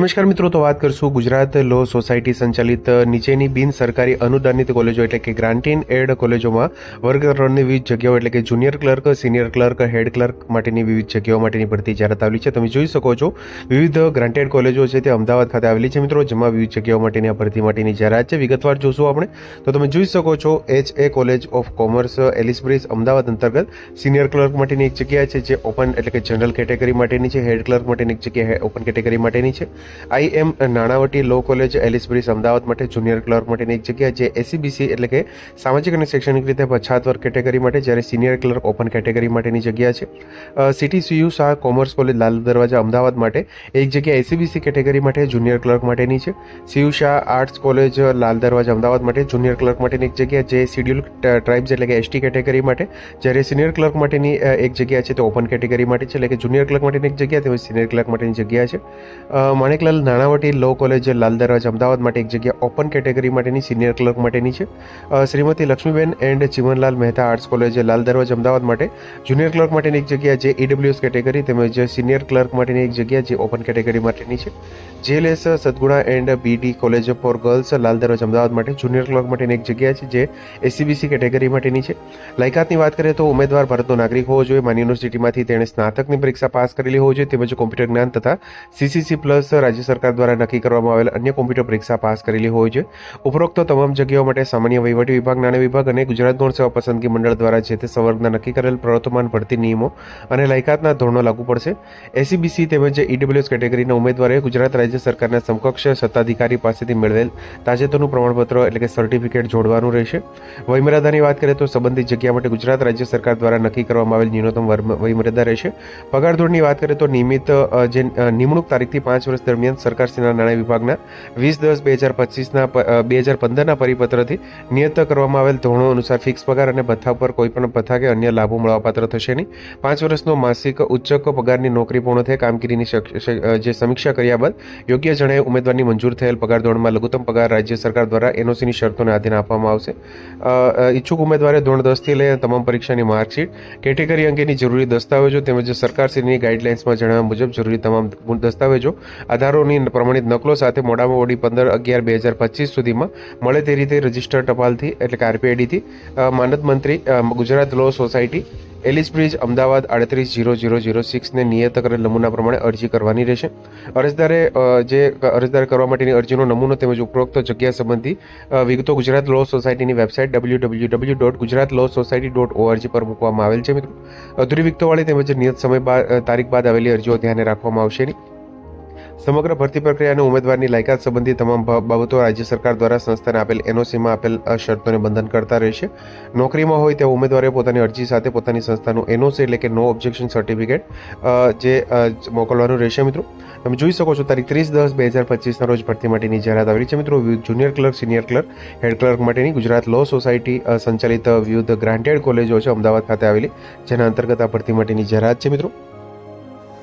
નમસ્કાર મિત્રો, તો વાત કરશું ગુજરાત લો સોસાયટી સંચાલિત નીચેની બિન સરકારી અનુદાનિત કોલેજો એટલે કે ગ્રાન્ટીન એડ કોલેજોમાં વર્ગકરણની વિવિધ જગ્યાઓ એટલે કે junior clerk senior clerk head clerk માટેની વિવિધ જગ્યાઓ માટેની ભરતી જાહેરાત આવેલી છે. તમે જોઈ શકો છો, વિવિધ ગ્રાન્ટેડ કોલેજો છે તે અમદાવાદ ખાતે આવેલી છે મિત્રો, જેમાં વિવિધ જગ્યાઓ માટેની આ ભરતી માટેની જાહેરાત છે. વિગતવાર જોશું આપણે. તો તમે જોઈ શકો છો H A college of commerce Ellis Bridge Ahmedabad અંતર્ગત સિનિયર ક્લર્ક માટેની એક જગ્યા છે, જે ઓપન એટલે કે જનરલ કેટેગરી માટેની છે હેડ ક્લર્ક માટેની એક જગ્યા ઓપન કેટેગરી માટેની છે. I M Nanavati law college Ellis Ahmedabad માટે જુનિયર ક્લર્ક માટેની એક જગ્યા જે એસીબીસી એટલે કે સામાજિક અને શૈક્ષણિક રીતે પછાત વર્ગ કેટેગરી માટે જ્યારે સિનિયર ક્લર્ક ઓપન કેટેગરી માટેની જગ્યા છે. City CU Shah commerce college Lal Darwaja Ahmedabad માટે એક જગ્યા એસીબીસી કેટેગરી માટે જુનિયર ક્લર્ક માટેની છે. CU Shah Arts College Lal Darwaja Ahmedabad માટે જુનિયર ક્લર્ક માટેની એક જગ્યા જે શિડ્યુલ ટ્રાઇબ્સ એટલે કે એસટી કેટેગરી માટે જ્યારે સિનિયર ક્લર્ક માટેની એક જગ્યા છે તે ઓપન કેટેગરી માટે છે. એટલે કે જુનિયર ક્લર્ક માટેની એક જગ્યા તેમજ સિનિયર ક્લર્ક માટેની જગ્યા છે. અ, માણેકલાલ નાણાવટી લો કોલેજ લાલ દરવાજ અમદાવાદ માટે એક જગ્યા ઓપન કેટેગરી માટેની સિનિયર ક્લર્ક માટેની છે. Shrimati Laxmiben and Chimanlal Mehta Arts College Lal Darwaja Ahmedabad માટે જુનિયર ક્લર્ક માટેની એક જગ્યા જે ઈડબ્લ્યુએસ કેટેગરી તેમજ સિનિયર ક્લર્ક માટેની એક જગ્યા જે ઓપન કેટેગરી માટેની છે. JLS, Sadguna and BD College for Girls Lal Darwaja Ahmedabad માટે જુનિયર ક્લર્ક માટેની એક જગ્યા છે જે એસીબીસી કેટેગરી માટેની છે. લાયકાતની વાત કરીએ તો ઉમેદવાર ભારતનો નાગરિક હોવો જોઈએ. માન્ય યુનિવર્સિટીમાંથી તેણે સ્નાતકની પરીક્ષા પાસ કરેલી હોવી જોઈએ. તેમજ કોમ્પ્યુટર જ્ઞાન તથા સીસીસી પ્લસ રાજ્ય સરકાર દ્વારા નક્કી કરવામાં આવેલ અન્ય કોમ્પ્યુટર પરીક્ષા પાસ કરેલી હોય છે. ઉપરોક્ત તમામ જગ્યાઓ માટે સામાન્ય વહીવટી વિભાગ, નાણાં વિભાગ અને ગુજરાત ગૌણ સેવા પસંદગી મંડળ દ્વારા જે તે સંવર્ગના નક્કી કરેલ પ્રવર્તમાન ભરતી નિયમો અને લાયકાતના ધોરણો લાગુ પડશે. એસીબીસી તેમજ ઈડબ્લ્યુએસ કેટેગરીના ઉમેદવારોએ ગુજરાત રાજ્ય સરકારના સમકક્ષ સત્તાધિકારી પાસેથી મેળવેલ તાજેતરનું પ્રમાણપત્ર, એટલે કે સર્ટિફિકેટ જોડવાનું રહેશે. વયમર્યાદાની વાત કરીએ તો સંબંધિત જગ્યા માટે ગુજરાત રાજ્ય સરકાર દ્વારા નક્કી કરવામાં આવેલ ન્યૂનતમ વયમર્યાદા રહેશે. પગાર ધોરણની વાત કરીએ તો નિયમિત જે નિમણૂક તારીખથી પાંચ વર્ષ દરમિયાન સરકારશ્રીના નાણાં વિભાગના વીસ દસ બે હજાર પચીસના બે હજાર પંદરના પરિપત્રથી નિયત કરવામાં આવેલ ધોરણો અનુસાર ફિક્સ પગાર અને ભથ્થા પર કોઈપણ ભથ્થા કે અન્ય લાભો મળવાપાત્ર થશે નહીં. પાંચ વર્ષનો માસિક ઉચ્ચક પગારની નોકરી પૂર્ણ થઈ કામગીરીની જે સમીક્ષા કર્યા બાદ યોગ્ય જણાય ઉમેદવારની મંજૂર થયેલ પગાર ધોરણમાં લઘુત્તમ પગાર રાજ્ય સરકાર દ્વારા એનઓસીની શરતોને આધીન આપવામાં આવશે. ઈચ્છુક ઉમેદવારે ધોરણ દસથી લઈ તમામ પરીક્ષાની માર્કશીટ, કેટેગરી અંગેની જરૂરી દસ્તાવેજો તેમજ સરકારશ્રીની ગાઈડલાઇન્સમાં જણાવ્યા મુજબ જરૂરી તમામ દસ્તાવેજો આધારોની પ્રમાણિત નકલો સાથે મોડામાં મોડી પંદર અગિયાર બે હજાર પચીસ સુધીમાં મળે તે રીતે રજિસ્ટર ટપાલથી, એટલે કે આરપીઆઈડીથી માનદ મંત્રી Gujarat law society, Ellis Bridge, Ahmedabad આડત્રીસ જીરો જીરો જીરો સિક્સને નિયત નમૂના પ્રમાણે અરજી કરવાની રહેશે. અરજદારે જે અરજદાર કરવા માટેની અરજીનો નમૂનો તેમજ ઉપરોક્ત જગ્યા સંબંધી વિગતો ગુજરાત લો સોસાયટીની website W W W dot Gujarat law society dot ORG પર મૂકવામાં આવેલ છે, મિત્રો. અધૂરી વિગતોવાળી તેમજ નિયત સમય બાદ તારીખ બાદ આવેલી અરજીઓ ધ્યાને રાખવામાં આવશે નહીં. સમગ્ર ભરતી પ્રક્રિયા અને ઉમેદવારની લાયકાત સંબંધી તમામ બાબતો રાજ્ય સરકાર દ્વારા સંસ્થાને આપેલ એનઓસીમાં આપેલ શરતોને બંધન કરતા રહેશે. નોકરીમાં હોય તેવા ઉમેદવારે પોતાની અરજી સાથે પોતાની સંસ્થાનું એનઓસી એટલે કે નો ઓબ્જેક્શન સર્ટિફિકેટ જે મોકલવાનું રહેશે મિત્રો. તમે જોઈ શકો છો તારીખ ત્રીસ દસ બે હજાર પચીસના રોજ ભરતી માટેની જાહેરાત આવેલી છે મિત્રો. Junior clerk, senior clerk, head clerk માટેની ગુજરાત લો સોસાયટી સંચાલિત વિવિધ ગ્રાન્ટેડ કોલેજો છે અમદાવાદ ખાતે આવેલી, જેના અંતર્ગત આ ભરતી માટેની જાહેરાત છે મિત્રો.